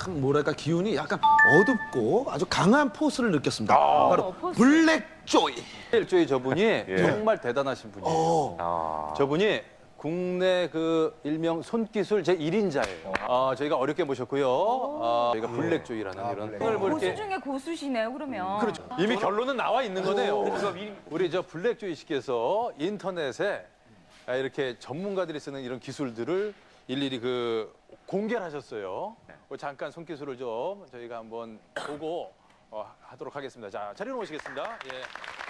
참 뭐랄까 기운이 약간 어둡고 아주 강한 포스를 느꼈습니다. 바로 어, 포스. 블랙 조이. 일조이 저분이 정말 대단하신 분이에요. 어. 저분이 국내 그 일명 손기술 제 1인자예요. 아, 저희가 어렵게 모셨고요. 아, 저희가 블랙조이라는 이런 을뭐 고수 이렇게 중에 고수시네요, 그러면. 그렇죠. 이미 결론은 나와 있는 거네요. 우리 저 블랙조이 씨께서 인터넷에 아, 이렇게 전문가들이 쓰는 이런 기술들을 일일이 그 공개를 하셨어요. 그 잠깐 손기술을 좀 저희가 한번 보고 어, 하도록 하겠습니다. 자, 자리로 모시겠습니다. 예.